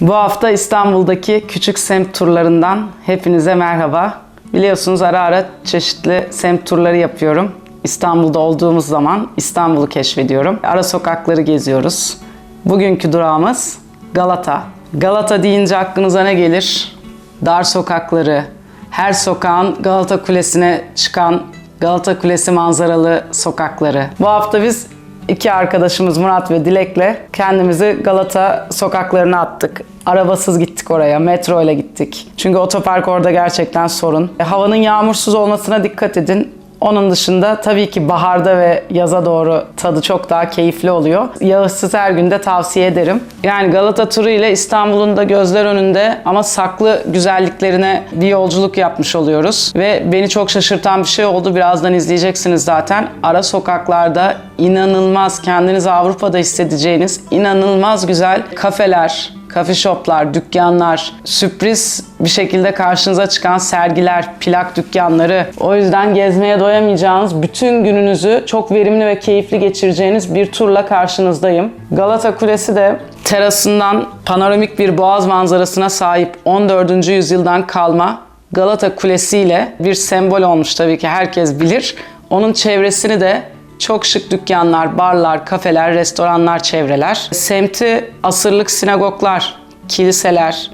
Bu hafta İstanbul'daki küçük semt turlarından hepinize merhaba. Biliyorsunuz ara ara çeşitli semt turları yapıyorum. İstanbul'da olduğumuz zaman İstanbul'u keşfediyorum. Ara sokakları geziyoruz. Bugünkü durağımız Galata. Galata deyince aklınıza ne gelir? Dar sokakları, her sokağın Galata Kulesi'ne çıkan Galata Kulesi manzaralı sokakları. Bu hafta biz iki arkadaşımız Murat ve Dilek'le kendimizi Galata sokaklarına attık. Arabasız gittik oraya, metro ile gittik. Çünkü otopark orada gerçekten sorun. E, havanın yağmursuz olmasına dikkat edin. Onun dışında tabii ki baharda ve yaza doğru tadı çok daha keyifli oluyor. Yağızsız her günde tavsiye ederim. Yani Galata turu ile İstanbul'un da gözler önünde ama saklı güzelliklerine bir yolculuk yapmış oluyoruz. Ve beni çok şaşırtan bir şey oldu. Birazdan izleyeceksiniz zaten. Ara sokaklarda inanılmaz kendinizi Avrupa'da hissedeceğiniz inanılmaz güzel kafeler, Kafe shoplar, dükkanlar, sürpriz bir şekilde karşınıza çıkan sergiler, plak dükkanları. O yüzden gezmeye doyamayacağınız, bütün gününüzü çok verimli ve keyifli geçireceğiniz bir turla karşınızdayım. Galata Kulesi de terasından panoramik bir boğaz manzarasına sahip 14. yüzyıldan kalma Galata Kulesi ile bir sembol olmuş tabii ki herkes bilir. Onun çevresini de çok şık dükkanlar, barlar, kafeler, restoranlar çevreler. Semti asırlık sinagoglar, kiliseler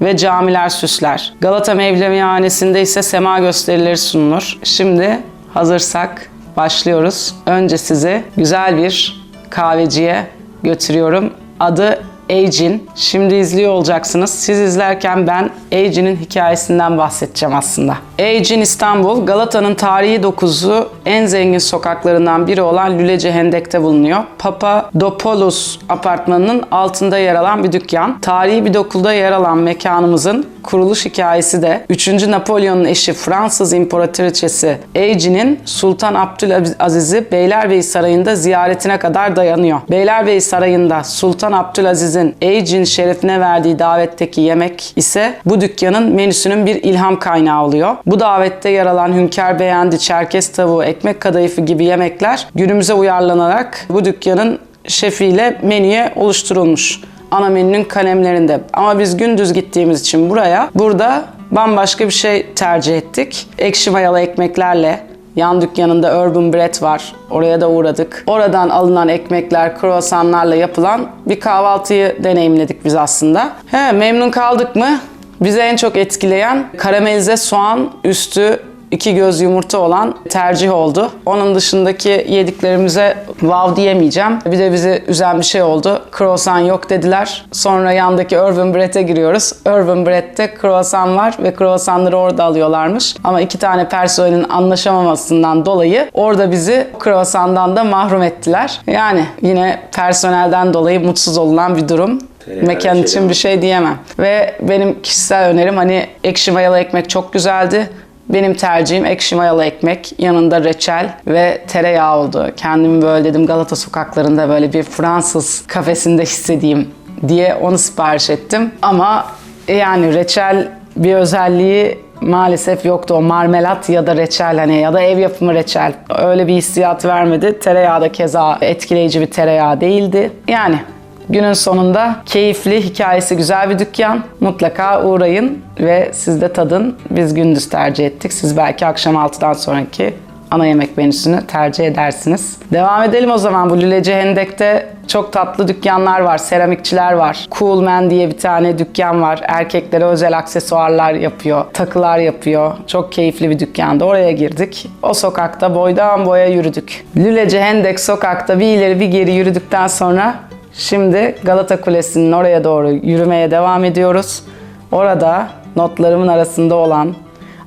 ve camiler süsler. Galata Mevlevihanesi'nde ise sema gösterileri sunulur. Şimdi hazırsak başlıyoruz. Önce sizi güzel bir kahveciye götürüyorum. Adı Ejin. Şimdi izliyor olacaksınız. Siz izlerken ben Ejin'in hikayesinden bahsedeceğim aslında. Ejin İstanbul, Galata'nın tarihi dokuzu en zengin sokaklarından biri olan Lülece Hendek'te bulunuyor. Papadopoulos apartmanının altında yer alan bir dükkan. Tarihi bir dokuda yer alan mekanımızın kuruluş hikayesi de 3. Napolyon'un eşi Fransız İmparatoriçesi Ejin'in Sultan Abdülaziz'i Beylerbeyi Sarayı'nda ziyaretine kadar dayanıyor. Beylerbeyi Sarayı'nda Sultan Abdülaziz'in Ejin şerefine verdiği davetteki yemek ise bu dükkanın menüsünün bir ilham kaynağı oluyor. Bu davette yer alan hünkâr beğendi, çerkez tavuğu, ekmek kadayıfı gibi yemekler günümüze uyarlanarak bu dükkanın şefiyle menüye oluşturulmuş ana menünün kalemlerinde. Ama biz gündüz gittiğimiz için buraya, burada bambaşka bir şey tercih ettik. Ekşi mayalı ekmeklerle Yan dükkanında Urban Bread var. Oraya da uğradık. Oradan alınan ekmekler, kruvasanlarla yapılan bir kahvaltıyı deneyimledik biz aslında. He, memnun kaldık mı? Bizi en çok etkileyen karamelize soğan üstü iki göz yumurta olan tercih oldu. Onun dışındaki yediklerimize wow diyemeyeceğim. Bir de bizi üzen bir şey oldu. Croissant yok dediler. Sonra yandaki Urban Bread'e giriyoruz. Urban Bread'te croissant var ve croissantları orada alıyorlarmış. Ama iki tane personelin anlaşamamasından dolayı orada bizi croissant'dan da mahrum ettiler. Yani yine personelden dolayı mutsuz olunan bir durum. Mekan için bir şey diyemem. Ve benim kişisel önerim hani ekşi mayalı ekmek çok güzeldi. Benim tercihim ekşi mayalı ekmek, yanında reçel ve tereyağı oldu. Kendimi böyle dedim Galata sokaklarında böyle bir Fransız kafesinde hissedeyim diye onu sipariş ettim. Ama yani reçel bir özelliği maalesef yoktu. O marmelat ya da reçel hani ya da ev yapımı reçel. Öyle bir hissiyat vermedi. Tereyağı da keza etkileyici bir tereyağı değildi. Yani Günün sonunda keyifli, hikayesi güzel bir dükkan. Mutlaka uğrayın ve siz de tadın. Biz gündüz tercih ettik. Siz belki akşam 6'dan sonraki ana yemek menüsünü tercih edersiniz. Devam edelim o zaman. Bu Lüleci Hendek'te çok tatlı dükkanlar var, seramikçiler var. Cool Man diye bir tane dükkan var. Erkeklere özel aksesuarlar yapıyor, takılar yapıyor. Çok keyifli bir dükkanda. Oraya girdik. O sokakta boydan boya yürüdük. Lüleci Hendek sokakta bir ileri bir geri yürüdükten sonra Şimdi Galata Kulesi'nin oraya doğru yürümeye devam ediyoruz. Orada notlarımın arasında olan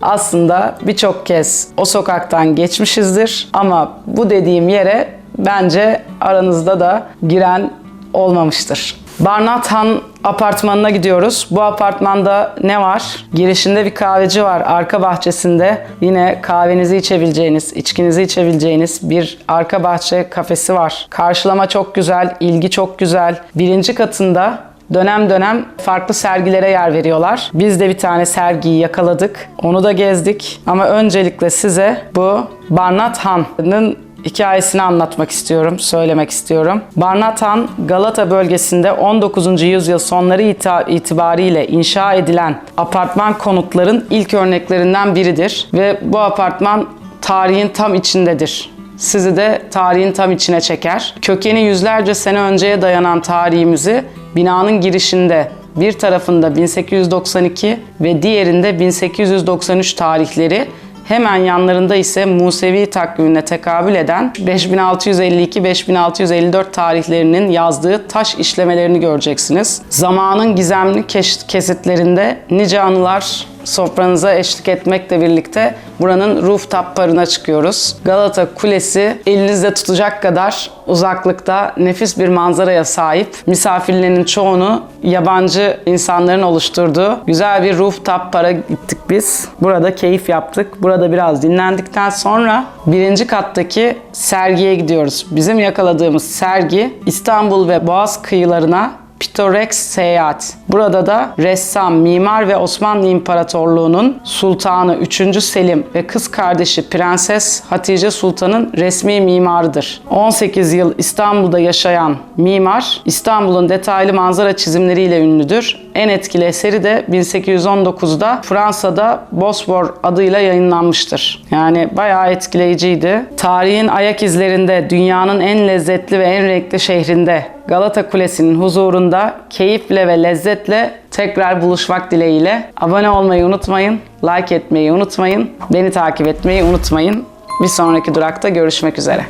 aslında birçok kez o sokaktan geçmişizdir ama bu dediğim yere bence aranızda da giren olmamıştır. Barnat Han apartmanına gidiyoruz. Bu apartmanda ne var? Girişinde bir kahveci var. Arka bahçesinde yine kahvenizi içebileceğiniz, içkinizi içebileceğiniz bir arka bahçe kafesi var. Karşılama çok güzel, ilgi çok güzel. Birinci katında dönem dönem farklı sergilere yer veriyorlar. Biz de bir tane sergiyi yakaladık. Onu da gezdik. Ama öncelikle size bu Barnat Han'ın hikayesini anlatmak istiyorum, söylemek istiyorum. Barnatan, Galata bölgesinde 19. yüzyıl sonları itibariyle inşa edilen apartman konutların ilk örneklerinden biridir. Ve bu apartman tarihin tam içindedir. Sizi de tarihin tam içine çeker. Kökeni yüzlerce sene önceye dayanan tarihimizi binanın girişinde bir tarafında 1892 ve diğerinde 1893 tarihleri Hemen yanlarında ise Musevi takvimine tekabül eden 5652-5654 tarihlerinin yazdığı taş işlemelerini göreceksiniz. Zamanın gizemli kesitlerinde nice anılar sofranıza eşlik etmekle birlikte buranın rooftop barına çıkıyoruz. Galata Kulesi elinizde tutacak kadar uzaklıkta nefis bir manzaraya sahip. Misafirlerin çoğunu yabancı insanların oluşturduğu güzel bir rooftop bara gittik biz. Burada keyif yaptık. Burada biraz dinlendikten sonra birinci kattaki sergiye gidiyoruz. Bizim yakaladığımız sergi İstanbul ve Boğaz kıyılarına Pitoreks Seyahat. Burada da ressam, mimar ve Osmanlı İmparatorluğu'nun sultanı 3. Selim ve kız kardeşi Prenses Hatice Sultan'ın resmi mimarıdır. 18 yıl İstanbul'da yaşayan mimar, İstanbul'un detaylı manzara çizimleriyle ünlüdür. En etkili eseri de 1819'da Fransa'da Bosfor adıyla yayınlanmıştır. Yani bayağı etkileyiciydi. Tarihin ayak izlerinde dünyanın en lezzetli ve en renkli şehrinde Galata Kulesi'nin huzurunda keyifle ve lezzetle tekrar buluşmak dileğiyle. Abone olmayı unutmayın, like etmeyi unutmayın, beni takip etmeyi unutmayın. Bir sonraki durakta görüşmek üzere.